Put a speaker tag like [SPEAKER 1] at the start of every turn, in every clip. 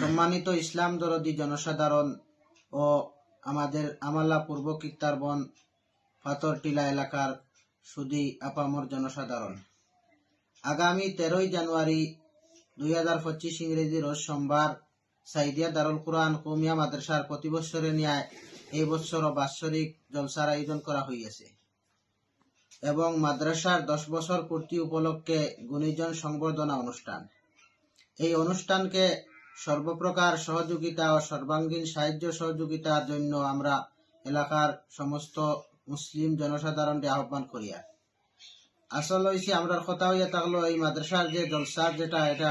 [SPEAKER 1] সম্মানিত ইসলাম দরদি জনসাধারণ ও আমাদের আমাল্লা পূর্ব কিত্তারবন পাথরটিলা এলাকার সুদী আপামর জনসাধারণ। আগামী তেরোই জানুয়ারি দুই হাজার পঁচিশ ইংরেজি রোজ সোমবার সাইদিয়া দারুল কোরআন কৌমিয়া মাদ্রাসার প্রতি বৎসরে ন্যায় এই বৎসরও বাৎসরিক জলসার আয়োজন করা হইয়াছে। এবং মাদ্রাসার দশ বছর পূর্তি উপলক্ষে গুণীজন সংবর্ধনা অনুষ্ঠান। এই অনুষ্ঠানকে সর্বপ্রকার সহযোগিতা ও সর্বাঙ্গীন সাহায্য সহযোগিতার জন্য আমরা এলাকার সমস্ত মুসলিম জনসাধারণকে আহ্বান করিয়া আসল হয়েছে আমরা কথা হইয়া থাকল এই মাদ্রাসার যে জলসার যেটা, এটা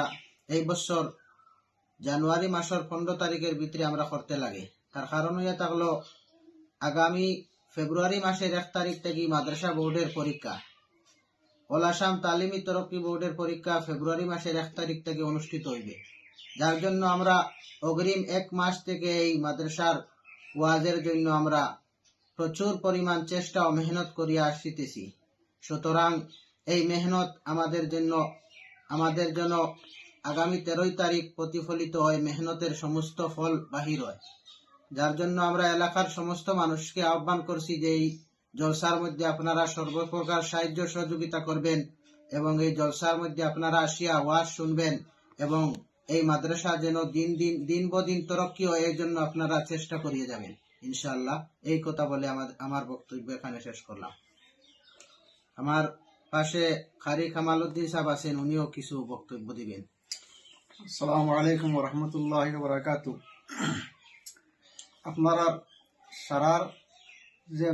[SPEAKER 1] এই বছর জানুয়ারি মাসের পনেরো তারিখের ভিতরে আমরা করতে লাগে। তার কারণ হইয়া থাকল, আগামী ফেব্রুয়ারি মাসের এক তারিখ থেকে মাদ্রাসা বোর্ডের পরীক্ষা। অল আসাম তালিমি তরক্কি বোর্ডের পরীক্ষা ফেব্রুয়ারি মাসের এক তারিখ থেকে অনুষ্ঠিত হইবে। যার জন্য আমরা অগ্রিম এক মাস থেকে এই মাদ্রাসার ওয়াজের জন্য আমরা প্রচুর পরিমাণ চেষ্টা ও মেহনত করিয়া আসিতেছি। সুতরাং এই মেহনত আমাদের জন্য আমাদের জন্য আগামী তেরোই তারিখ প্রতিফলিত হয়। মেহনতের সমস্ত ফল বাহির হয়। যার জন্য আমরা এলাকার সমস্ত মানুষকে আহ্বান করছি যে এই জলসার মধ্যে আপনারা সর্বপ্রকার সাহায্য সহযোগিতা করবেন এবং এই জলসার মধ্যে আপনারা আসিয়া ওয়াজ শুনবেন এবং এই মাদ্রাসা যেন দিন দিন দিন বদিন তরক্কি হয় এর জন্য আপনারা চেষ্টা করিয়ে যাবেন। ইনশাল্লাহ এই কথা বলে আমার আমার বক্তব্য এখানে শেষ করলাম। আমার পাশে খারি কামালউদ্দিন সাহেব আছেন, উনিও কিছু বক্তব্য দিবেন।
[SPEAKER 2] আসসালামু আলাইকুম রহমতুল্লাহ বরাকাত আপনারা সারার যে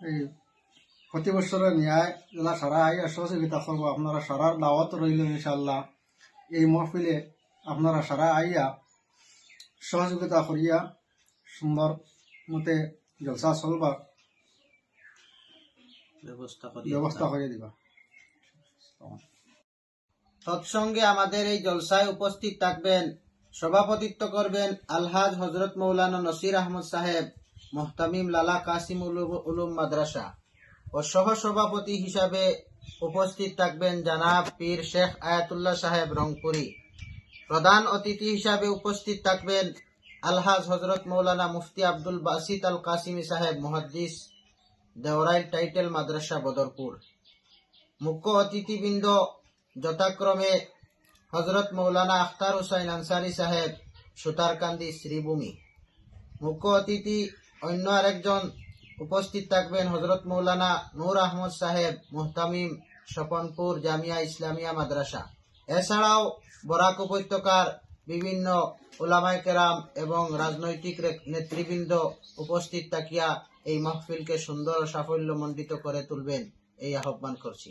[SPEAKER 2] এই প্রতি বছরের ন্যায় যারা সারা আইয়া সহযোগিতা করব আপনারা সারার দাওয়াত রইল ইনশাল্লাহ এই মহফিলে আপনারা সারা আইয়া সহযোগিতা করিয়া সুন্দর মতে জলসা চলবার
[SPEAKER 1] ব্যবস্থা করি
[SPEAKER 2] ব্যবস্থা করে দিবা।
[SPEAKER 1] তৎসঙ্গে আমাদের এই জলসায় উপস্থিত থাকবেন সভাপতিত্ব করবেন আলহাজ হজরত মৌলানা নসির আহমদ সাহেব, মোহতামিম লালা কাসিম উলু- উলুম মাদ্রাসা ও সহ সভাপতি হিসাবে উপস্থিত থাকবেন জানাব পীর শেখ আয়াতুল্লাহ সাহেব রংপুরি। প্রধান অতিথি হিসাবে উপস্থিত থাকবেন আলহাজ হজরত মৌলানা মুফতি আব্দুল বাসিত আল কাসিমি সাহেব, মুহাদ্দিস দেওরাইল টাইটেল মাদ্রাসা বদরপুর। মুখ্য অতিথিবৃন্দ যথাক্রমে হজরত মৌলানা আখতার হুসাইন আনসারি সাহেব সুতারকান্দি শ্রীভূমি। মুখ্য অতিথি অন্য আরেকজন উপস্থিত থাকবেন হজরত মৌলানা নূর আহমদ সাহেব, মুহতামিম স্বপনপুর জামিয়া ইসলামিয়া মাদ্রাসা। এছাড়াও বরাক উপত্যকার বিভিন্ন ওলামায় কেরাম এবং রাজনৈতিক নেতৃবৃন্দ উপস্থিত থাকিয়া এই মাহফিলকে সুন্দর ও সাফল্যমণ্ডিত করে তুলবেন, এই আহ্বান করছি।